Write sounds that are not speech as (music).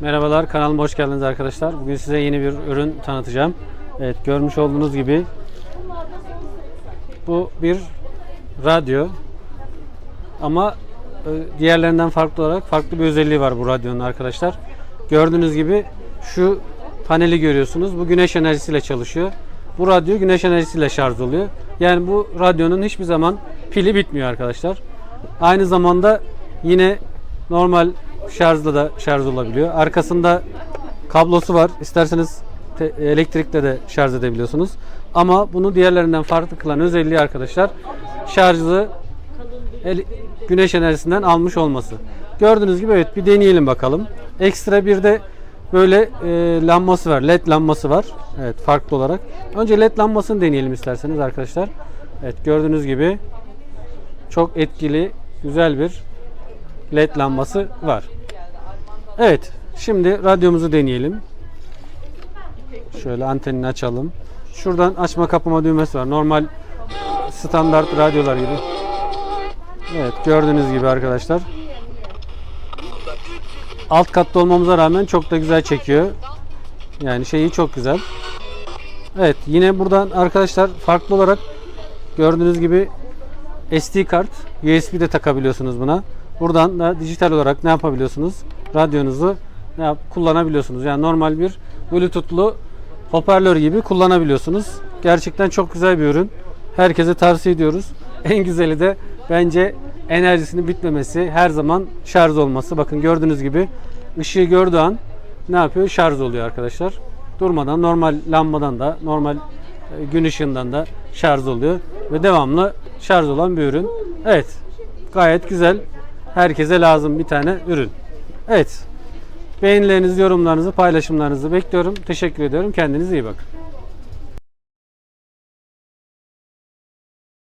Merhabalar kanalıma hoş geldiniz arkadaşlar. Bugün size yeni bir ürün tanıtacağım. Evet görmüş olduğunuz gibi bu bir radyo ama e, diğerlerinden farklı olarak farklı bir özelliği var bu radyonun arkadaşlar. Gördüğünüz gibi şu paneli görüyorsunuz. Bu güneş enerjisiyle çalışıyor. Bu radyo güneş enerjisiyle şarj oluyor. Yani bu radyonun hiçbir zaman pili bitmiyor arkadaşlar. Aynı zamanda yine normal şarjla da şarj olabiliyor. Arkasında kablosu var. İsterseniz te- elektrikle de şarj edebiliyorsunuz. Ama bunu diğerlerinden farklı kılan özelliği arkadaşlar şarjı güneş enerjisinden almış olması. Gördüğünüz gibi evet bir deneyelim bakalım. Ekstra bir de böyle e, lambası var. LED lambası var. Evet farklı olarak. Önce LED lambasını deneyelim isterseniz arkadaşlar. Evet gördüğünüz gibi çok etkili güzel bir LED lambası var. Evet şimdi radyomuzu deneyelim. Şöyle antenini açalım. Şuradan açma kapama düğmesi var. Normal standart radyolar gibi. Evet gördüğünüz gibi arkadaşlar. Alt katta olmamıza rağmen çok da güzel çekiyor. Yani şeyi çok güzel. Evet yine buradan arkadaşlar farklı olarak gördüğünüz gibi SD kart, USB de takabiliyorsunuz buna. Buradan da dijital olarak ne yapabiliyorsunuz? Radyonuzu ne yap kullanabiliyorsunuz. Yani normal bir Bluetooth'lu hoparlör gibi kullanabiliyorsunuz. Gerçekten çok güzel bir ürün. Herkese tavsiye ediyoruz. (laughs) En güzeli de bence enerjisinin bitmemesi, her zaman şarj olması. Bakın gördüğünüz gibi ışığı gördüğü an ne yapıyor? Şarj oluyor arkadaşlar. Durmadan normal lambadan da, normal e, gün ışığından da şarj oluyor ve devamlı şarj olan bir ürün. Evet. Gayet güzel. Herkese lazım bir tane ürün. Evet. Beğenilerinizi, yorumlarınızı, paylaşımlarınızı bekliyorum. Teşekkür ediyorum. Kendinize iyi bakın.